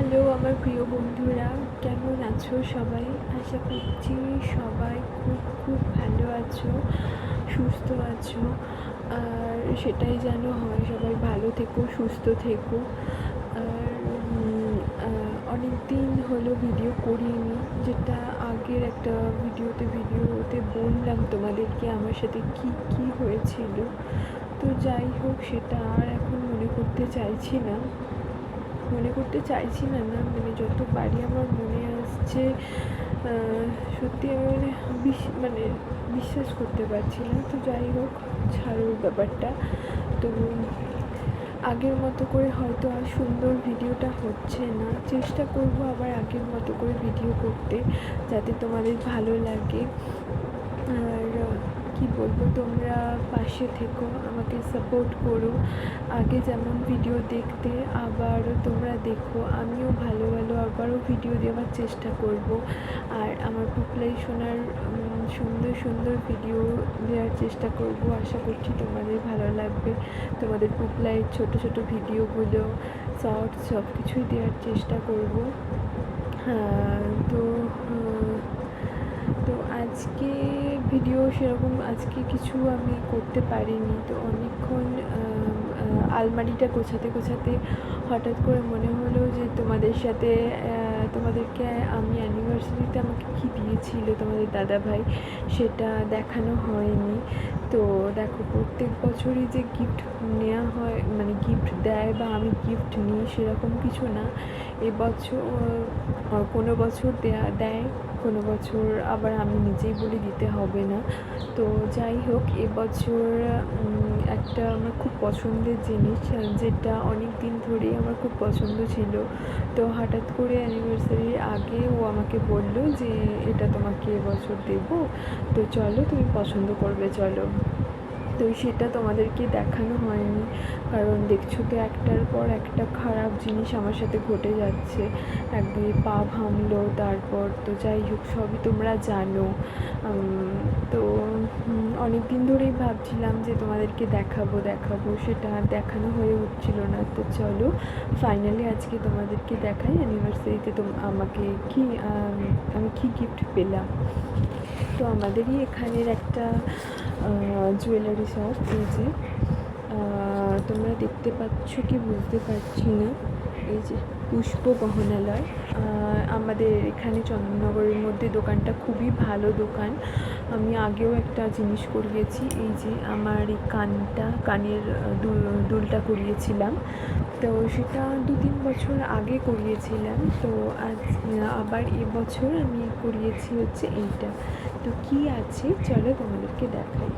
Hello, আমার প্রিয় বন্ধুরা, কেমন আছো সবাই? আশা করছি সবাই খুব খুব ভালো আছো, সুস্থ আছো। আর সেটাই যেন হয়, সবাই ভালো থেকো, সুস্থ থেকো। আর অনেক দিন হলো ভিডিও করিনি, যেটা আগের একটা ভিডিওতে ভিডিওতে বললাম তোমাদেরকে আমার সাথে কি কি হয়েছিল। তো যাই হোক, সেটা আর এখন মনে করতে চাইছি না। মনে করতে চাইছি না না? মানে যত পারি আমার মনে আসছে সত্যি আমি মানে মানে বিশ্বাস করতে পারছি না। তো যাই হোক ছাড়ুর ব্যাপারটা। তো আগের মতো করে হয়তো আর সুন্দর ভিডিওটা হচ্ছে না। চেষ্টা করব আবার আগের মতো করে ভিডিও করতে, যাতে তোমাদের ভালো লাগে। কি বলব, তোমরা পাশে থেকো, আমাকে সাপোর্ট করো। আগে যেমন ভিডিও দেখতে আবার তোমরা দেখো। আমিও ভালো ভালো আবারও ভিডিও দেওয়ার চেষ্টা করব। আর আমার পুপলাই শোনার সুন্দর সুন্দর ভিডিও দেওয়ার চেষ্টা করব। আশা করছি তোমাদের ভালো লাগবে। তোমাদের পুপলাইয়ের ছোট ছোট ভিডিওগুলো শর্টস সব কিছুই দেওয়ার চেষ্টা করব। তো তো আজকে ভিডিও সেরকম আজকে কিছু আমি করতে পারিনি। তো অনেকক্ষণ আলমারিটা গোছাতে গোছাতে হঠাৎ করে মনে হলো যে তোমাদের সাথে তোমাদেরকে আমি অ্যানিভার্সারিতে আমাকে কী দিয়েছিল তোমাদের দাদাভাই সেটা দেখানো হয়নি। তো দেখো, প্রত্যেক বছরই যে গিফট নেওয়া হয় মানে গিফট দেয় বা আমি গিফট নিই সেরকম কিছু না। এবছর, কোনো বছর দেয়া, দেয় কোনো বছর আবার আমি নিজেই বলি দিতে হবে না। তো যাই হোক এবছর একটা আমার খুব পছন্দের জিনিস যেটা অনেক দিন ধরেই আমার খুব পছন্দ ছিল। তো হঠাৎ করে অ্যানিভার্সারির আগে ও আমাকে বলল যে, এটা তোমাকে এবছর দেবো। তো চলো, তুমি পছন্দ করবে, চলো। তো সেটা তোমাদেরকে দেখানো হয়নি। কারণ দেখছ তো একটার পর একটা খারাপ জিনিস আমার সাথে ঘটে যাচ্ছে। একদিকে পা ভাঙলো, তারপর তো যাই হোক, সবই তোমরা জানো। তো অনেক দিন ধরেই ভাবছিলাম যে তোমাদেরকে দেখাবো দেখাবো। সেটা আর দেখানো হয়ে উঠছিল না। তো চলো ফাইনালি আজকে তোমাদেরকে দেখাই অ্যানিভার্সারিতে তো আমাকে কি আমি কি গিফট পেলাম। তো আমাদেরই এখানের একটা জুয়েলারি শপ এই যে। তোমরা দেখতে পাচ্ছ কি বুঝতে পারছি না। এই যে পুষ্প গহনালয়। আমাদের এখানে চন্দননগরের মধ্যে দোকানটা খুবই ভালো দোকান। আমি আগেও একটা জিনিস করিয়েছি। এই যে আমার এই কানটা, কানের দুল- দুলটা করিয়েছিলাম। তো সেটা দু তিন বছর আগে করিয়েছিলাম। তো আজ, আবার এবছর আমি করিয়েছি হচ্ছে এইটা। তো কি আছে? চলো তোমাদেরকে দেখাই।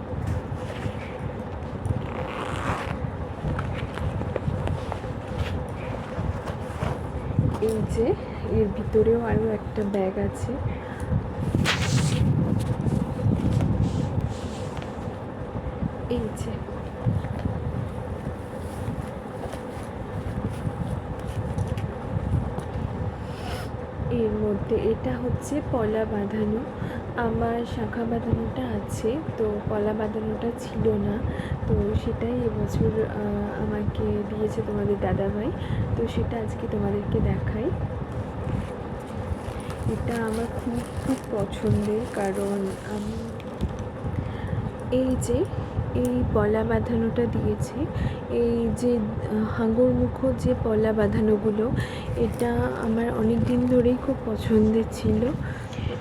এই যে, এর ভিতরেও আরও একটা ব্যাগ আছে। এই যে এর মধ্যে এটা হচ্ছে পলা বাঁধানো। আমার শাখা বাঁধানোটা আছে, তো পলা বাঁধানোটা ছিল না। তো সেটাই এবছর আমাকে দিয়েছে তোমাদের দাদাভাই। তো সেটা আজকে তোমাদেরকে দেখাই। এটা আমার খুব খুব পছন্দের, কারণ আমি এই যে এই পলা বাঁধানোটা দিয়েছে। এই যে, হাঙর মুখো যে পলা বাঁধানোগুলো, এটা আমার অনেক দিন ধরেই খুব পছন্দের ছিল।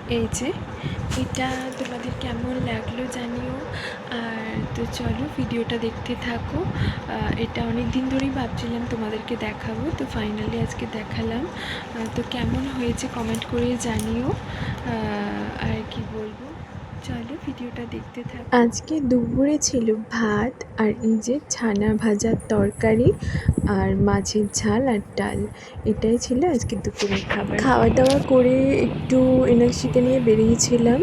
এই যে, এটা তোমাদের কেমন লাগল জানিও। আর তো চলো, ভিডিওটা দেখতে থাকো। এটা অনেক দিন ধরেই ভাবছিলাম তোমাদেরকে দেখাবো, তো ফাইনালি আজকে দেখালাম। তো কেমন হয়েছে কমেন্ট করে জানিও। আর চলো ভিডিওটা দেখতে থাকো। আজকে দুপুরে ছিল ভাত আর এই যে ছানা ভাজার তরকারি আর মাছের ঝাল আর ডাল। এটাই ছিল আজকে দুপুরের খাবার। খাওয়া দাওয়া করে একটু এনার্সিকে নিয়ে বেরিয়েছিলাম।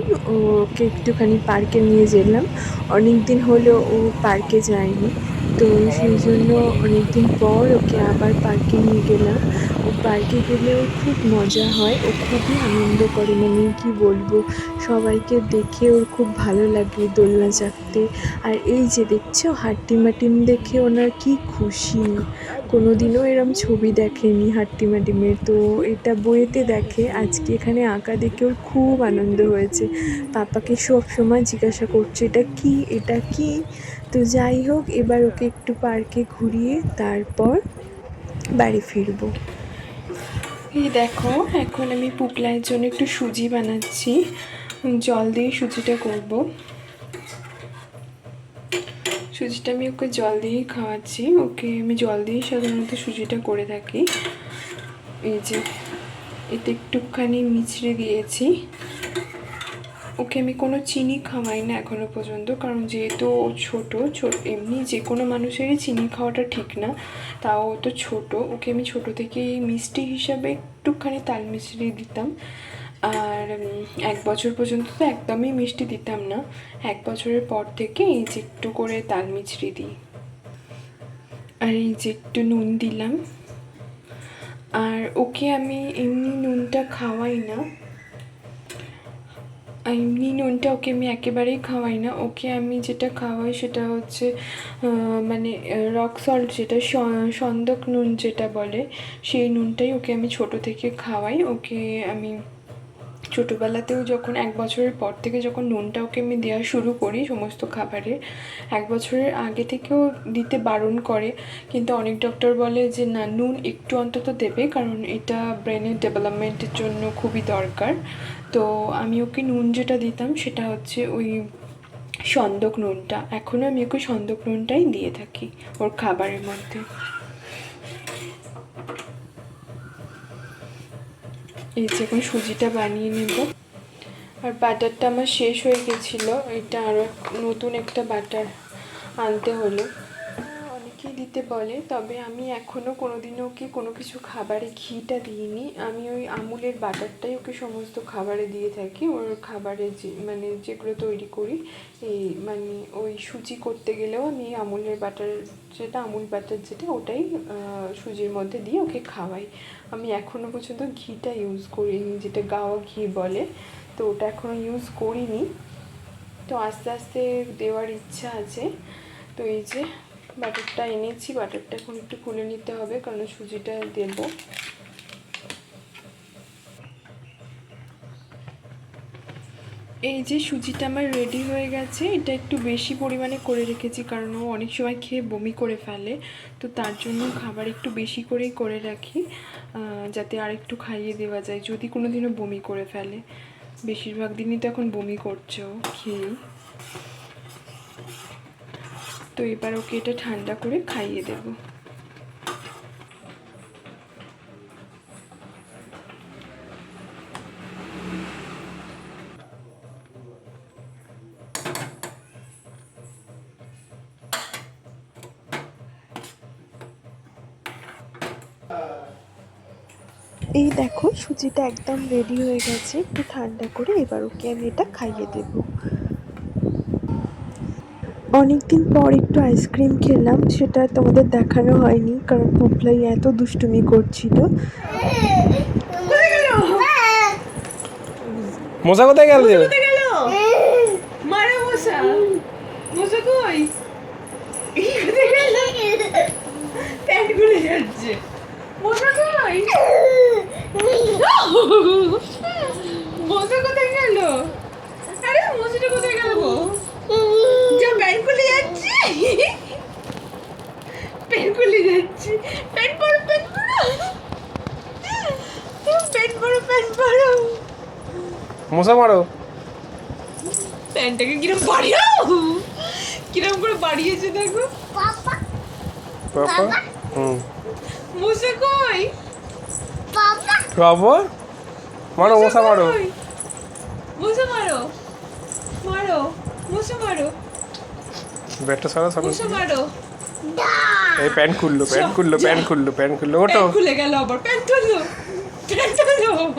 ওকে একটুখানি পার্কে নিয়ে গেলাম। অনেক দিন হলো ও পার্কে যায়নি। তো সেই জন্য অনেকদিন পর ওকে আবার পার্কে নিয়ে গেলাম। ও পার্কে গেলেও খুব মজা হয়। ও খুবই আনন্দ করে মানে কি বলব? সবাইকে দেখে ওর খুব ভালো লাগে দোলনা চাপতে আর এই যে দেখছ, হাট্টিমাটিম দেখে ওনার কি খুশি। কোনো দিনও এরম ছবি দেখেনি হাট্টিমাটিমের। তো এটা বইয়েতে দেখে, আজকে এখানে আঁকা দেখে ওর খুব আনন্দ হয়েছে। পাপাকে সব সময় জিজ্ঞাসা করছে, এটা কি? এটা কি? তো যাই হোক, এবার ওকে একটু পার্কে ঘুরিয়ে তারপর বাড়ি ফিরবো। এই দেখো, এখন আমি পুকলাইয়ের জন্য একটু সুজি বানাচ্ছি। জল দিয়ে সুজিটা করব। সুজিটা আমি ওকে জল দিয়েই খাওয়াচ্ছি। ওকে আমি জল দিয়েই সাধারণত সুজিটা করে থাকি। এই যে, এতে একটুখানি মিছড়ে দিয়েছি। ওকে আমি কোনো চিনি খাওয়াই না এখনও পর্যন্ত, কারণ যেহেতু ও ছোটো এমনি যে কোনো মানুষেরই চিনি খাওয়াটা ঠিক না, তাও ও তো ছোটো। ওকে আমি ছোটো থেকেই মিষ্টি হিসাবে একটুখানি তাল মিছড়ি দিতাম। আর এক বছর পর্যন্ত তো একদমই মিষ্টি দিতাম না। এক বছরের পর থেকে এই যে একটু করে তাল মিছড়ি দিই। আর এই যে একটু নুন দিলাম। আর ওকে আমি এমনি নুনটা খাওয়াই না। এমনি নুনটা ওকে আমি একেবারেই খাওয়াই না। ওকে আমি যেটা খাওয়াই সেটা হচ্ছে মানে রক সল্ট যেটা সন্দক নুন যেটা বলে, সেই নুনটাই ওকে আমি ছোট থেকে খাওয়াই। ওকে আমি ছোটোবেলাতেও যখন এক বছরের পর থেকে যখন নুনটা ওকে আমি দেওয়া শুরু করি সমস্ত খাবারে, এক বছরের আগে থেকেও দিতে বারণ করে। কিন্তু অনেক ডক্টর বলে যে, না, নুন একটু অন্তত দেবে কারণ এটা ব্রেনের ডেভেলপমেন্টের জন্য খুবই দরকার। তো আমি ওকে নুন যেটা দিতাম সেটা হচ্ছে ওই সন্দক নুনটা। এখনও আমি ওকে সন্দক নুনটাই দিয়ে থাকি ওর খাবারের মধ্যে। এই যে এখন সুজিটা বানিয়ে নেব। আর বাটারটা আমার শেষ হয়ে গেছিল। এটা আরও নতুন একটা বাটার আনতে হলো। দিতে বলে, তবে আমি এখনও কোনো দিন ওকে কোনো কিছু খাবারে ঘিটা দিইনি। আমি ওই আমুলের বাটারটাই ওকে সমস্ত খাবারে দিয়ে থাকি। ওর খাবারে যে মানে যেগুলো তৈরি করি, এই মানে ওই সুজি করতে গেলেও আমি আমুলের বাটার যেটা, আমুল বাটার যেটা, ওটাই সুজির মধ্যে দিয়ে ওকে খাওয়াই। আমি এখনও পর্যন্ত ঘিটা ইউজ করিনি, যেটা গাওয়া ঘি বলে, তো ওটা এখনও ইউজ করিনি। তো আস্তে আস্তে দেওয়ার ইচ্ছা আছে। তো এই যে বাটারটা এনেছি, বাটারটা এখন একটু খুলে নিতে হবে, কারণ সুজিটা দেবো। এই যে সুজিটা আমার রেডি হয়ে গেছে, এটা একটু বেশি পরিমাণে করে রেখেছি, কারণ ও অনেক সময় খেয়ে বমি করে ফেলে। তো তার জন্য খাবার একটু বেশি করেই করে রাখি যাতে আর একটু খাইয়ে দেওয়া যায়, যদি কোনো দিনও বমি করে ফেলে। বেশিরভাগ দিনই তো এখন বমি করছে ও, খেয়েই। তো এবার ওকে এটা ঠান্ডা করে খাইয়ে দেবো। এই দেখো সুজিটা একদম রেডি হয়ে গেছে, একটু ঠান্ডা করে এবার ওকে আমি এটা খাইয়ে দেব। অনেকদিন পর একটু আইসক্রিম খেলাম সেটা তোমাদের দেখানো হয়নি কারণ পুপলাই এত দুষ্টুমি করছিল। মশা কোথায় গেল? কোথায় গেল? মশা। কোথায় আরে মশাটা কোথায় গেল গো যা প্যান্ট খুলে যাচ্ছে প্যান্ট খুলে যাচ্ছে প্যান্ট পরো প্যান্ট পরো প্যান্ট পরো প্যান্ট পরো মশা মারো। প্যান্টটাকে কিরম বাড়িয়াও? কিরম করে বাড়িয়েছে দেখো। পাপা। হুম। মশা কই? বাবা মারো মশা মারো? মশা মারো। মারো মশা মারো। ব্যাটটা সারা সারা মশা মারো। এই প্যান্ট খুললো প্যান্ট খুললো প্যান্ট খুললো প্যান্ট খুললো ওটো খুলে গেল আবার প্যান্ট তুলো। প্যান্ট উফ,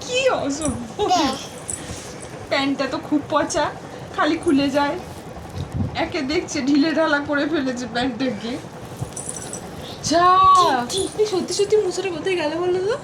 কি অসভ্য। প্যান্টটা তো খুব পচা, খালি খুলে যায়। একে দেখছে ঢিলে ঢালা করে ফেলেছে প্যান্টটাকে। যা। সত্যি সত্যি মুসুরে কোথায় গেল বলো তো?